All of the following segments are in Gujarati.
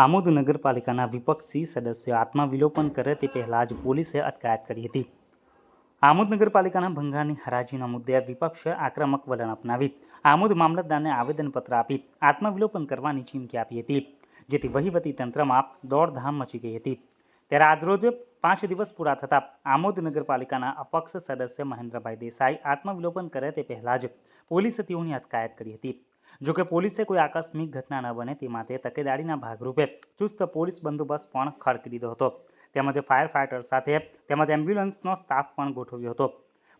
આમોદ નગરપાલિકાના વિપક્ષી સદસ્યો આત્મવિલોપન કરે તે પહેલાં જ પોલીસે અટકાયત કરી હતી. આમોદ નગરપાલિકાના ભંગારની હરાજીના મુદ્દે વિપક્ષે આક્રમક વલણ અપનાવી, આમોદ મામલતદારને આવેદનપત્ર આપી, આત્મવિલોપન કરવાની ચીમકી આપી હતી, જેથી વહીવટી તંત્રમાં દોડધામ મચી ગઈ હતી. ત્યારે આજરોજ પાંચ દિવસ પૂરા થતાં આમોદ નગરપાલિકાના અપક્ષ સદસ્ય મહેન્દ્રભાઈ દેસાઈ આત્મવિલોપન કરે તે પહેલાં જ પોલીસે તેઓની અટકાયત કરી હતી. જોકે પોલીસે કોઈ આકસ્મિક ઘટના ન બને તે માટે તકેદારીના ભાગરૂપે ચુસ્ત પોલીસ બંદોબસ્ત પણ ખડકી દીધો હતો. તેમજ ફાયર ફાઇટર સાથે તેમજ એમ્બ્યુલન્સનો સ્ટાફ પણ ગોઠવ્યો હતો.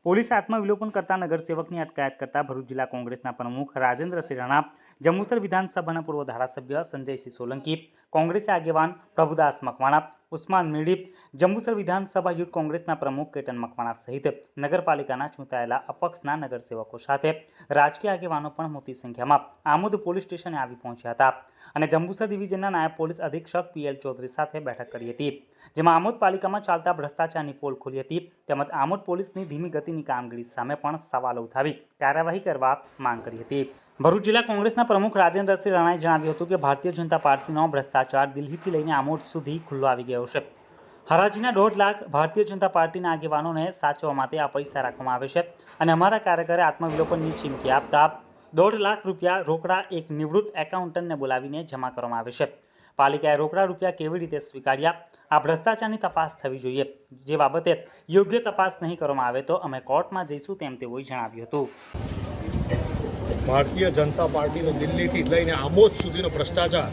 પોલીસે આત્મવિલોપન કરતા નગરસેવકની અટકાયત કરતા ભરૂચ જિલ્લા કોંગ્રેસના પ્રમુખ રાજેન્દ્રસિંહ રાણા જંબુસર વિધાનસભાના પૂર્વ ધારાસભ્ય સંજયસિંહ સોલંકી કોંગ્રેસ આગેવાન પ્રભુદાસ મકવાણા, ઉસ્માન મીડી જંબુસર વિધાનસભા યુથ કોંગ્રેસના પ્રમુખ કેતન મકવાણા સહિત નગરપાલિકાના ચૂંટાયેલા અપક્ષના નગરસેવકો સાથે રાજકીય આગેવાનો પણ મોટી સંખ્યામાં આમોદ પોલીસ સ્ટેશને આવી પહોંચ્યા હતા. અને જંબુસર ડિવિઝનના નાયબ પોલીસ અધિક્ષક પીએલ ચૌધરી સાથે બેઠક કરી હતી, જેમાં આમોદ પાલિકામાં ચાલતા ભ્રષ્ટાચારની પોલ ખોલી હતી, તેમજ આમોદ પોલીસની ધીમી ગતિની કામગીરી સામે પણ સવાલો ઉઠાવી કાર્યવાહી કરવા માંગ કરી હતી. ભરૂચ જિલ્લા કોંગ્રેસના પ્રમુખ રાજેન્દ્રસિંહ રાણાએ જણાવ્યું હતું કે ભારતીય જનતા પાર્ટીનો ભ્રષ્ટાચાર દિલ્હીથી લઈને આમોદ સુધી ખુલ્લો આવી ગયો છે. હરાજીના દોઢ લાખ ભારતીય જનતા પાર્ટીના આગેવાનોને સાચવવા માટે આ પૈસા રાખવામાં આવે છે અને અમારા કાર્યકરે આત્મવિલોપનની ચીમકી આપતા દોઢ લાખ રૂપિયા રોકડા એક નિવૃત્ત એકાઉન્ટન્ટને બોલાવીને જમા કરવામાં આવે છે. પાલિકાએ રોકડા રૂપિયા કેવી રીતે સ્વીકાર્યા? આ ભ્રષ્ટાચારની તપાસ થવી જોઈએ. જે બાબતે યોગ્ય તપાસ નહીં કરવામાં આવે તો અમે કોર્ટમાં જઈશું તેમ તેઓએ જણાવ્યું હતું. ભારતીય જનતા પાર્ટીનો દિલ્હીથી લઈને આમોદ સુધીનો ભ્રષ્ટાચાર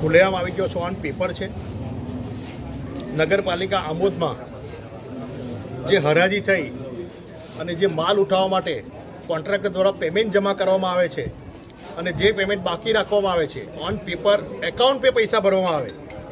ખુલ્લેઆમ આવી ગયો છે. ઓન પેપર છે. નગરપાલિકા આમોદમાં જે હરાજી થઈ અને જે માલ ઉઠાવવા માટે કોન્ટ્રાક્ટર દ્વારા પેમેન્ટ જમા કરવામાં આવે છે અને જે પેમેન્ટ બાકી રાખવામાં આવે છે ઓન પેપર એકાઉન્ટ પે પૈસા ભરવામાં આવે.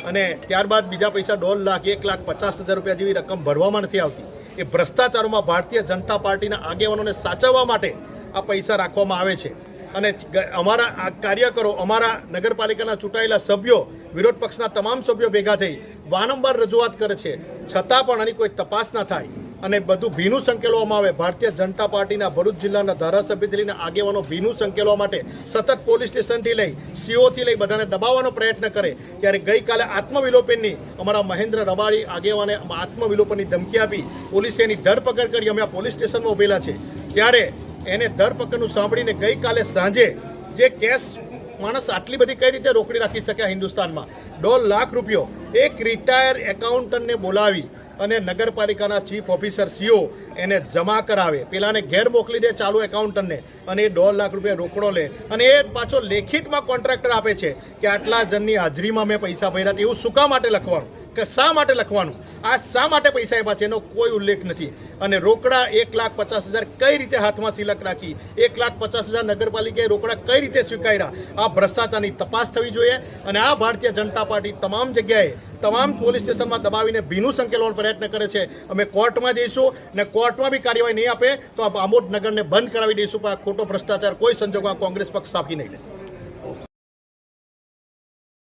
અને ત્યારબાદ બીજા પૈસા દોઢ લાખ, એક લાખ પચાસ હજાર રૂપિયા જેવી રકમ ભરવામાં નથી આવતી. એ ભ્રષ્ટાચારોમાં ભારતીય જનતા પાર્ટીના આગેવાનોને સાચવવા માટે આ પૈસા રાખવામાં આવે છે. અને અમારા આ કાર્યકરો, અમારા નગરપાલિકાના ચૂંટાયેલા સભ્યો, વિરોધ પક્ષના તમામ સભ્યો ભેગા થઈ વારંવાર રજૂઆત કરે છે. છતાં પણ આની કોઈ તપાસ ના થાય. અને બધું ભીનું સંકેલવામાં આવે. ભારતીય જનતા પાર્ટીના ભરૂચ જિલ્લાના ધારાસભ્યથી લઈને આગેવાનો ભીનું સંકેલવા માટે સતત પોલીસ સ્ટેશનથી લઈ સીઓથી લઈ બધાને દબાવવાનો પ્રયત્ન કરે. ત્યારે ગઈકાલે આત્મવિલોપનની અમારા મહેન્દ્ર રબારી આગેવાને આત્મવિલોપનની ધમકી આપી પોલીસે એની ધરપકડ કરી. અમે આ પોલીસ સ્ટેશનમાં ઉભેલા છે. ત્યારે એને ધરપકડનું સાંભળીને ગઈકાલે સાંજે જે કેસ માણસ આટલી બધી કઈ રીતે રોકડી રાખી શકે હિન્દુસ્તાનમાં? દોઢ લાખ રૂપિયો એક રિટાયર એકાઉન્ટન્ટને બોલાવી અને નગરપાલિકાના ચીફ ઓફિસર સીઓ એને જમા કરાવે. પેલાને ઘેર મોકલી દે ચાલુ એકાઉન્ટન્ટને અને એ દોઢ લાખ રૂપિયા રોકડો લે. અને એ પાછો લેખિતમાં કોન્ટ્રાક્ટર આપે છે કે આટલા જણની હાજરીમાં મેં પૈસા ભર્યા. એવું શું કામ માટે લખવાનું? કે શા માટે લખવાનું? આ શા માટે પૈસા આપ્યા છે? એનો કોઈ ઉલ્લેખ નથી. અને રોકડા એક લાખ પચાસ હજાર કઈ રીતે હાથમાં સિલક રાખી? એક લાખ પચાસ હજાર નગરપાલિકાએ રોકડા કઈ રીતે સ્વીકાર્યા? આ ભ્રષ્ટાચારની તપાસ થવી જોઈએ અને આ ભારતીય જનતા પાર્ટી તમામ જગ્યાએ, તમામ પોલીસ સ્ટેશનમાં દબાવીને ભીનું સંકેલવાનો પ્રયત્ન કરે છે. અમે કોર્ટમાં જઈશું અને કોર્ટમાં બી કાર્યવાહી નહીં આપે તો આ આમોદ નગરને બંધ કરાવી દઈશું. પણ ખોટો ભ્રષ્ટાચાર કોઈ સંજોગમાં કોંગ્રેસ પક્ષ આપી નહીં લે.